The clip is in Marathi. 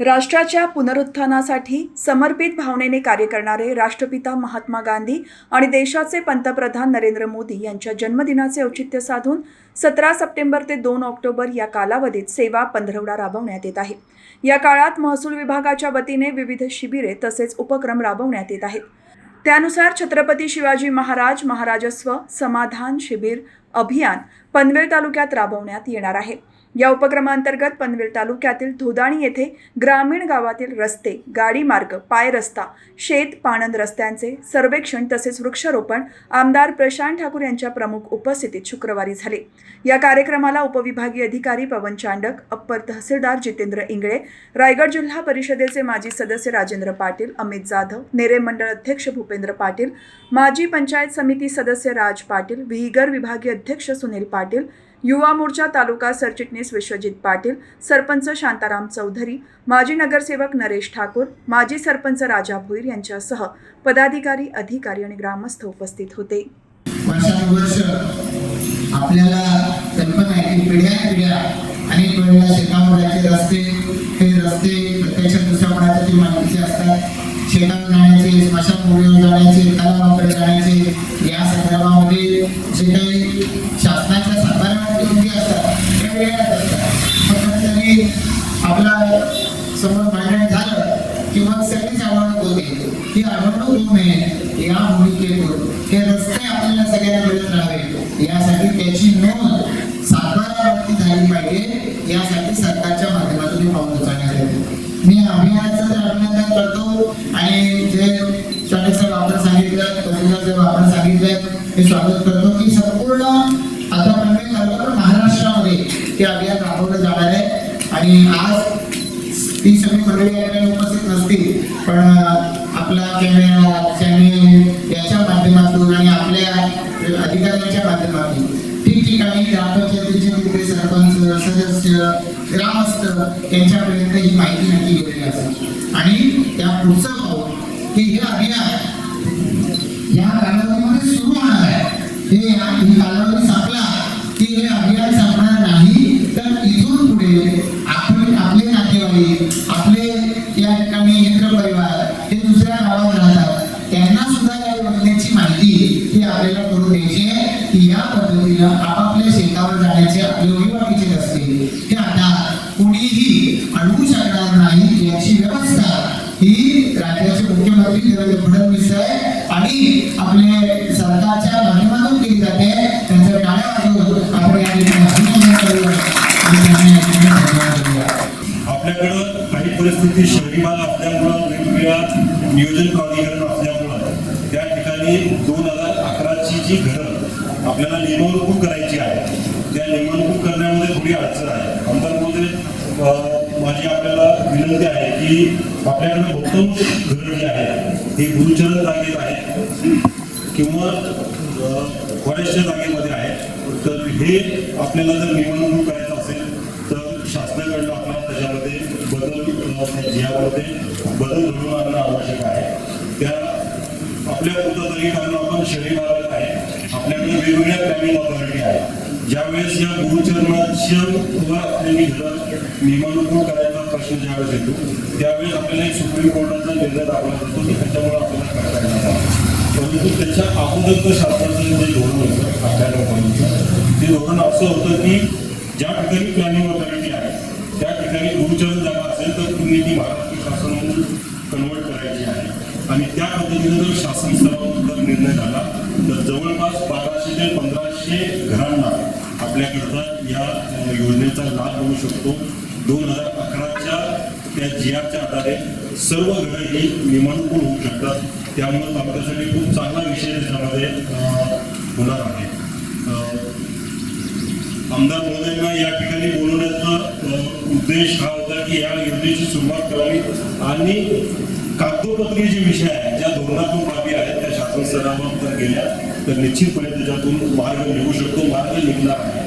राष्ट्राच्या पुनरुत्थानासाठी समर्पित भावनेने कार्य करणारे राष्ट्रपिता महात्मा गांधी आणि देशाचे पंतप्रधान नरेंद्र मोदी यांच्या जन्मदिनाचे औचित्य साधून सतरा सप्टेंबर ते दोन ऑक्टोबर या कालावधीत सेवा पंधरवडा राबवण्यात येत आहे. या काळात महसूल विभागाच्या वतीने विविध शिबिरे तसेच उपक्रम राबवण्यात येत आहेत. त्यानुसार छत्रपती शिवाजी महाराज महाराजस्व समाधान शिबिर अभियान पनवेल तालुक्यात राबवण्यात येणार आहे. या उपक्रमांतर्गत पनवेल तालुक्यातील धुदाणी येथे ग्रामीण गावातील रस्ते गाडी मार्ग पाय रस्ता शेत पाणंद रस्त्यांचे सर्वेक्षण तसेच वृक्षारोपण आमदार प्रशांत ठाकूर यांच्या प्रमुख उपस्थितीत शुक्रवारी झाले. या कार्यक्रमाला उपविभागीय अधिकारी पवन चांडक अप्पर तहसीलदार जितेंद्र इंगळे रायगड जिल्हा परिषदेचे माजी सदस्य राजेंद्र पाटील अमित जाधव नेरे मंडळ अध्यक्ष भूपेंद्र पाटील माजी पंचायत समिती सदस्य राज पाटील विहिगर विभागीय अध्यक्ष सुनील पाटील युवा मोर्चा तालुका सरचिटणीस विश्वजित पाटील सरपंच शांताराम चौधरी माजी नगरसेवक नरेश ठाकूर माजी सरपंच राजा भोईर यांच्यासह पदाधिकारी अधिकारी आणि ग्रामस्थ उपस्थित होते. वर्षानुवर्ष आपल्याला कल्पना आहे की पिढ्या पिढ्या अनेक वेळेला रस्ते हे रस्ते दुसऱ्या कोणाच्या माहितीचे असतात. शेतात जाण्याचे स्मशानभूमीवर जाण्याचे तलावाकडे जाण्याचे या पण कधीतरी आपला समोर मांडण झालं किंवा सगळीच आवडणूक होते ही आवडणूक होऊ नये. या भूमिकेतून हे रस्ते आपल्याला सगळ्यांना मिळत राहावे. यासाठी त्याची नोंद सातारावरती झाली पाहिजे. यासाठी सरकारच्या माध्यमातून हे पाऊल उचलण्यात येते मी अभियानाचं तर अभिनंदन करतो. आणि जे स्वामी साहेब आपण सांगितलं तहसीलदार साहेब आपण सांगितलं हे स्वागत करतो की संपूर्ण आता म्हणजे पनवेल तालुका महाराष्ट्रामध्ये हे अभियान राबवलं जाणार आहे. आणि आज ती सगळी मंडळी या उपस्थित नसतील पण आपला कॅमेरा चॅनेल याच्या माध्यमातून आणि आपल्या अधिकाऱ्यांच्या माध्यमातून ठिकठिकाणी ग्रामपंचायतीचे तिकडे सरपंच सदस्य ग्रामस्थ यांच्यापर्यंत ही माहिती नक्की गेलेली असते आणि त्या पुढचं पाऊल की हे अभियान या कालावधीमध्ये सुरू होणार आहे. हे ही कालावधी संपला की हे अभियान संपणार नाही तर इथून पुढे आपले आपले या ठिकाणी मित्र परिवार हे दुसऱ्या गावात राहतात त्यांना सुद्धा या योजनेची माहिती ही आपल्याला करून द्यायची आहे की या पद्धतीनं आपापल्या शेतावर जाण्याचे आपले वहिवाटीचे असते हे आता कुणीही अडवू शकणार नाही याची व्यवस्था ही राज्याचे मुख्यमंत्री देवेंद्र फडणवीस आहे आणि आपले सरकारच्या माध्यमातून केली जाते त्यांचं टाळ्या वाजवून आपण या ठिकाणी अभिनंदन करूया आणि त्यांना या ठिकाणी धन्यवाद देऊया आपल्याकडं काही परिस्थिती शहरी भाग असल्यामुळं वेगवेगळ्या नियोजन प्राधिकरण असल्यामुळं त्या ठिकाणी दोन हजार अकराची जी घरं आपल्याला नेमणूक करायची आहे. त्या नेमणूक करण्यामध्ये थोडी अडचण आहे. आमदार महोदय माझी आपल्याला विनंती आहे की आपल्याकडे उत्तम घरं जे आहेत हे गुरुचरण जागेत आहेत किंवा फॉरेस्टच्या जागेमध्ये आहे. तर हे आपल्याला जर निवडणूक करायचं असेल बदल अ, बदल घडवून आणणं आवश्यक आहे. त्या आपल्या तरी आपण शहरी भागात आहे. आपल्याकडे वेगवेगळ्या प्लॅनिंग ऑथॉरिटी आहे ज्यावेळेस या गुरुचरणाच्या वर आपल्याला घरं नियमानुकूल करायचा प्रश्न ज्यावेळेस येतो त्यावेळेस आपल्याला एक सुप्रीम कोर्टाचा निर्णय दाखवला जातो की त्याच्यामुळे आपल्याला करता येणार परंतु त्याच्या अगोदरचं शासनाचं जे धोरण होतं अठ्ठ्याण्णव लोकांचं ते धोरण असं होतं की ज्या ठिकाणी प्लॅनिंग ठिकाणी गुरुचरण जागा असेल तर तुम्ही ती महाराष्ट्र शासन कन्वर्ट करायची आहे. आणि त्या पद्धतीने जर शासन स्तरावर जर निर्णय झाला तर जवळपास बाराशे ते पंधराशे घरांना आपल्याकडचा या योजनेचा लाभ मिळू शकतो. दोन हजार अकराच्या त्या जी आरच्या आधारे सर्व घरं ही नियमानुकूल होऊ शकतात. त्यामुळे तालुक्यासाठी खूप चांगला विषय त्याच्यामध्ये होणार आहे. आमदार महोदयांना या ठिकाणी बोलवण्याचं उद्देश हा होता की या योजनेची सुरुवात करावी आणि कागदोपत्री जे विषय आहे ज्या धोरणात्मक बाबी आहेत त्या शासन स्तरावर जर गेल्या तर निश्चितपणे त्याच्यातून मार्ग निघू शकतो मार्ग निघणार आहे